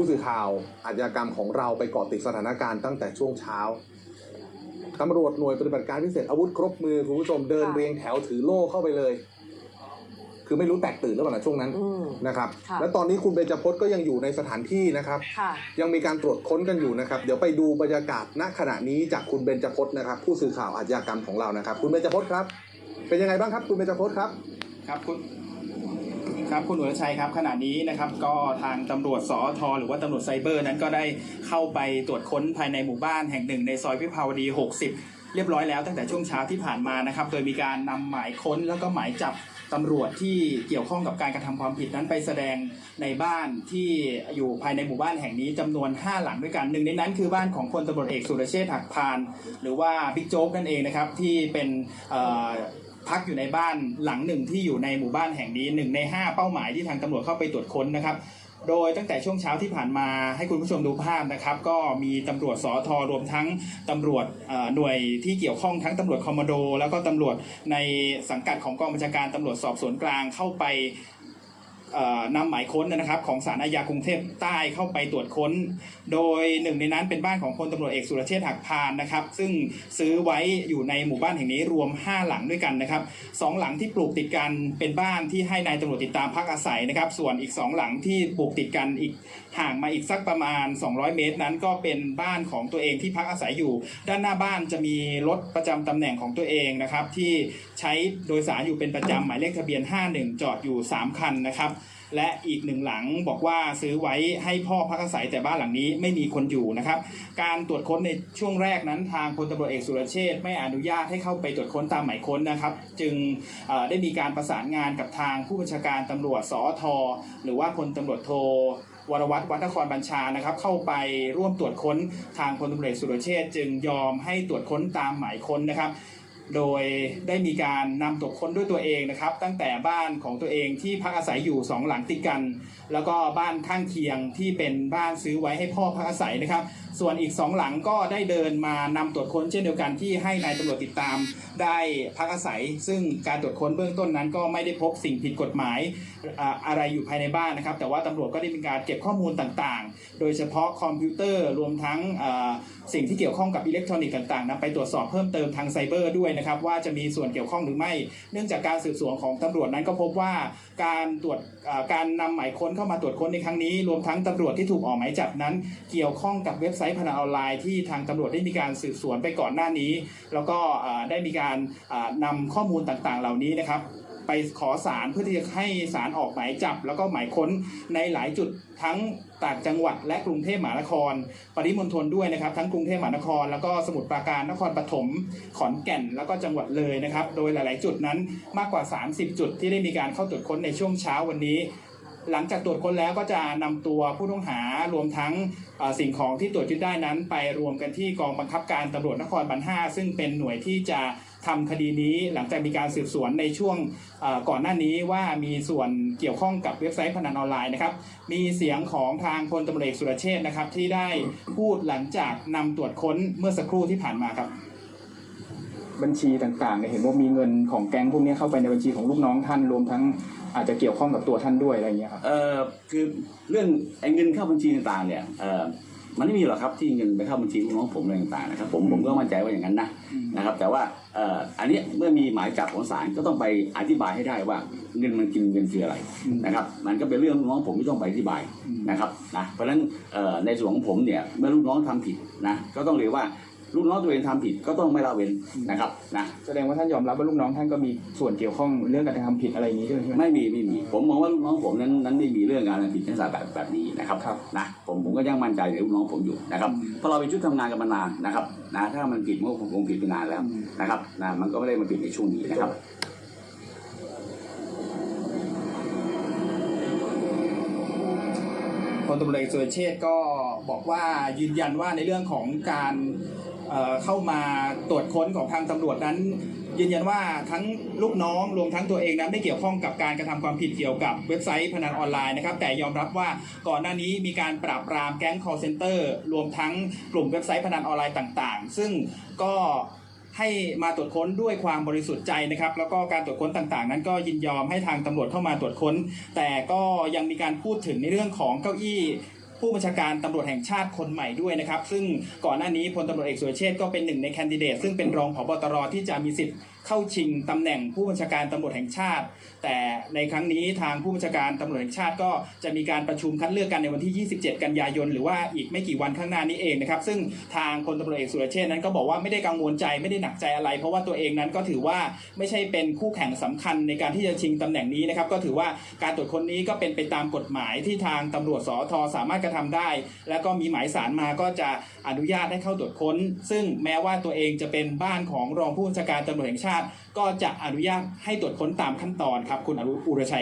ผู้สื่อข่าวอาชญากรรมของเราไปเกาะติดสถานการณ์ตั้งแต่ช่วงเช้าตำรวจหน่วยปฏิบัติการพิเศษอาวุธครบมือคุณผู้ชมเดินค่ะเรียงแถวถือโล่เข้าไปเลย คือไม่รู้แตกตื่นหรือเปล่านะช่วงนั้นอืมนะครับค่ะและตอนนี้คุณเบญจพจน์ก็ยังอยู่ในสถานที่นะครับค่ะยังมีการตรวจค้นกันอยู่นะครับ เดี๋ยวไปดูบรรยากาศณขณะนี้จากคุณเบญจพจน์นะครับ ผู้สื่อข่าวอาชญากรรมของเรานะครับ คุณเบญจพจน์ครับ เป็นยังไงบ้างครับ คุณเบญจพจน์ครับ ครับคุณ ครับคุณอุรชัยครับขณะนี้นะครับก็ทางตำรวจสอทหรือว่าตำรวจไซเบอร์นั้นก็ได้เข้าไปตรวจค้นภายในหมู่บ้านแห่งหนึ่งในซอยวิภาวดี 60 เรียบร้อยแล้วตั้งแต่ช่วงเช้าที่ผ่านมานะครับ โดยมีการนำหมายค้นแล้วก็หมายจับตำรวจที่เกี่ยวข้องกับการกระทำความผิดนั้นไปแสดงในบ้านที่อยู่ภายในหมู่บ้านแห่งนี้จำนวน 5 หลังด้วยกันหนึ่งในนั้นคือบ้านของพลตำรวจเอกสุรเชษฐ์หักพาน หรือว่าบิ๊กโจ๊กนั่นเองนะครับที่เป็น พักอยู่ในบ้านหลังหนึ่งที่อยู่ในหมู่บ้านแห่งนี้หนึ่งใน 5 เป้าหมายที่ทางตำรวจเข้าไปตรวจค้นนะครับ โดยตั้งแต่ช่วงเช้าที่ผ่านมาให้คุณผู้ชมดูภาพนะครับ ก็มีตำรวจสอทรวมทั้งตำรวจหน่วยที่เกี่ยวข้องทั้งตำรวจคอมมานโด แล้วก็ตำรวจในสังกัดของกองบัญชาการตำรวจสอบสวนกลางเข้าไป นำหมายค้นนะครับของศาลอาญากรุงเทพใต้เข้าไปตรวจค้น โดยหนึ่งในนั้นเป็นบ้านของพลตำรวจเอกสุรเชษฐ์หักพานนะครับ ซึ่งซื้อไว้อยู่ในหมู่บ้านแห่งนี้รวม 5 หลังด้วยกันนะครับสองหลังที่ปลูกติดกันเป็นบ้านที่ให้นายตำรวจติดตามพักอาศัยนะครับ ส่วนอีก 2 หลังที่ปลูกติดกันอีกห่างมาอีกสักประมาณ 200 เมตรนั้นก็เป็นบ้านของตัวเองที่พักอาศัยอยู่ ด้านหน้าบ้านจะมีรถประจำตำแหน่งของตัวเองนะครับ ที่ใช้โดยสารอยู่เป็นประจำหมายเลขทะเบียน 51 จอดอยู่ 3 คันนะครับ และอีกหนึ่งหลังบอกว่าซื้อไว้ให้พ่อพักอาศัยแต่บ้านหลังนี้ไม่มีคนอยู่นะครับ การตรวจค้นในช่วงแรกนั้นทางพลตำรวจเอกสุรเชษไม่อนุญาตให้เข้าไปตรวจค้นตามหมายค้นนะครับ จึงได้มีการประสานงานกับทางผู้บัญชาการตำรวจสอทหรือว่าพลตำรวจโทวรวัตรวัฒนครบัญชานะครับ เข้าไปร่วมตรวจค้นทางพลตำรวจเอกสุรเชษจึงยอมให้ตรวจค้นตามหมายค้นนะครับ โดยได้มีการนำตรวจค้นด้วยตัวเองนะครับ ตั้งแต่บ้านของตัวเองที่พักอาศัยอยู่สองหลังติดกัน แล้วก็บ้านข้างเคียงที่เป็นบ้านซื้อไว้ให้พ่อพักอาศัยนะครับ ส่วนอีกสองหลังก็ได้เดินมานำตรวจค้นเช่นเดียวกันที่ให้นายตำรวจติดตามได้พักอาศัย ซึ่งการตรวจค้นเบื้องต้นนั้น ก็ไม่ได้พบสิ่งผิดกฎหมายอะไรอยู่ภายในบ้านนะครับ แต่ว่าตำรวจก็ได้มีการเก็บข้อมูลต่างๆ โดยเฉพาะคอมพิวเตอร์รวมทั้งสิ่งที่เกี่ยวข้องกับอิเล็กทรอนิกส์ต่างๆนะไปตรวจสอบเพิ่มเติมทางไซเบอร์ด้วยนะครับว่าจะมีส่วนเกี่ยวข้องหรือไม่ เนื่องจากการสืบสวนของตำรวจนั้นก็พบว่าการตรวจการนำหมายค้นเข้ามาตรวจค้นในครั้งนี้ รวมทั้งตำรวจที่ถูกออกหมายจับนั้น เกี่ยวข้องกับเว็บไซต์พนันออนไลน์ที่ทางตำรวจได้มีการสืบสวนไปก่อนหน้านี้ แล้วก็ได้มีการอ่านำข้อมูลต่างๆ เหล่านี้นะครับไปขอสารเพื่อที่จะให้สารออกหมายจับ แล้วก็หมายค้นในหลายจุดทั้งต่างจังหวัดและกรุงเทพมหานคร ปริมณฑลด้วยนะครับ ทั้งกรุงเทพมหานคร แล้วก็สมุทรปราการนครปฐมขอนแก่นแล้วก็จังหวัดเลยนะครับ โดยหลาย ๆ จุดนั้นมากกว่า 30 จุดที่ได้มีการเข้าตรวจค้นในช่วงเช้าวันนี้ หลังจากตรวจค้นแล้วก็จะนำตัวผู้ต้องหารวมทั้งสิ่งของที่ตรวจยึดได้นั้น ไปรวมกันที่กองบังคับการตำรวจนครบาล5ซึ่งเป็นหน่วยที่จะทำคดีนี้หลังจากมีการสืบสวนในช่วงก่อนหน้านี้ว่ามีส่วนเกี่ยวข้องกับเว็บไซต์พนันออนไลน์นะครับ มีเสียงของทางพลตำรวจสุรเชษฐ์นะครับที่ได้พูดหลังจากนำตรวจค้นเมื่อสักครู่ที่ผ่านมาครับ บัญชีต่างๆเนี่ยเห็นว่ามีเงินของแก๊งพวกนี้เข้าไปในบัญชีของลูกน้องท่านรวมทั้งอาจจะเกี่ยวข้องกับตัวท่านด้วยอะไรอย่างเงี้ยครับเอ่อคือเรื่องไอ้เงินเข้าบัญชีต่างๆเนี่ยเอ่อมันไม่มีหรอกครับที่เงินไปเข้าบัญชีลูกน้องผมอะไรต่างๆนะครับผมผมก็มั่นใจว่าอย่างนั้นนะนะครับ แต่ว่าเอ่ออันเนี้ยเมื่อมีหมายจับของศาลก็ต้องไปอธิบายให้ได้ว่าเงินมันกินเงินคืออะไรนะครับ มันก็เป็นเรื่องลูกน้องผมที่ต้องไปอธิบายนะครับนะเพราะฉะนั้นเอ่อในส่วนของผมเนี่ยเมื่อลูกน้องทำผิดนะก็ต้องเรียกว่า ลูกน้องตัวเองทำผิดก็ต้องไม่ละเว้นนะครับนะแสดงว่าท่านยอมรับว่าลูกน้องท่านก็มีส่วนเกี่ยวข้องเรื่องการกระทำผิดอะไรอย่างนี้ด้วยใช่ไหมไม่มีไม่มีผมมองว่าลูกน้องผมนั้นนั้นไม่มีเรื่องการผิดลักษณะแบบแบบนี้นะครับครับนะผมผมก็ยังมั่นใจในลูกน้องผมอยู่นะครับเพราะเราเป็นชุดทำงานกันมานานนะครับนะถ้ามันผิดมันก็คงผิดไปนานแล้วนะครับนะมันก็ไม่ได้มาผิดในช่วงนี้นะครับพลตำรวจเอกสุรเชษฐ์ก็บอกว่ายืนยันว่าในเรื่องของการ เข้ามาตรวจค้นของทางตำรวจนั้น ยืนยันว่าทั้งลูกน้องรวมทั้งตัวเองนั้นไม่เกี่ยวข้องกับการกระทำความผิดเกี่ยวกับเว็บไซต์พนันออนไลน์นะครับแต่ยอมรับว่าก่อนหน้านี้มีการปราบปรามแก๊ง call center รวมทั้งกลุ่มเว็บไซต์พนันออนไลน์ต่าง ๆ ซึ่งก็ให้มาตรวจค้นด้วยความบริสุทธิ์ใจนะครับ แล้วก็การตรวจค้นต่างๆ นั้นก็ยินยอมให้ทางตำรวจเข้ามาตรวจค้น แต่ก็ยังมีการพูดถึงในเรื่องของเก้าอี้ ผู้บัญชาการตำรวจแห่งชาติคนใหม่ด้วยนะครับ ซึ่งก่อนหน้านี้พลตำรวจเอกสุรเชษก็เป็นหนึ่งในแคนดิเดต ซึ่งเป็นรองผบตรที่จะมีสิทธิ์ เข้าชิงตำแหน่งผู้บัญชาการตำรวจแห่งชาติ แต่ในครั้งนี้ทางผู้บัญชาการตำรวจแห่งชาติก็จะมีการประชุมคัดเลือกกันในวันที่ 27 กันยายน หรือว่าอีกไม่กี่วันข้างหน้านี้เองนะครับ ซึ่งทางพลตำรวจเอกสุรเชษนั้นก็บอกว่าไม่ได้กังวลใจไม่ได้หนักใจอะไร เพราะว่าตัวเองนั้นก็ถือว่าไม่ใช่เป็นคู่แข่งสำคัญในการที่จะชิงตำแหน่งนี้นะครับ ก็ถือว่าการตรวจคนนี้ก็เป็นไปตามกฎหมายที่ทางตำรวจสอทสามารถกระทำได้ แล้วก็มีหมายสารมาก็จะอนุญาตให้เข้าตรวจค้น ซึ่งแม้ว่าตัวเองจะเป็นบ้านของรองผู้บัญชาการตำรวจแห่งชาตชาติ ก็จะอนุญาตให้ตรวจค้นตามขั้นตอนครับคุณอรุอุรชัย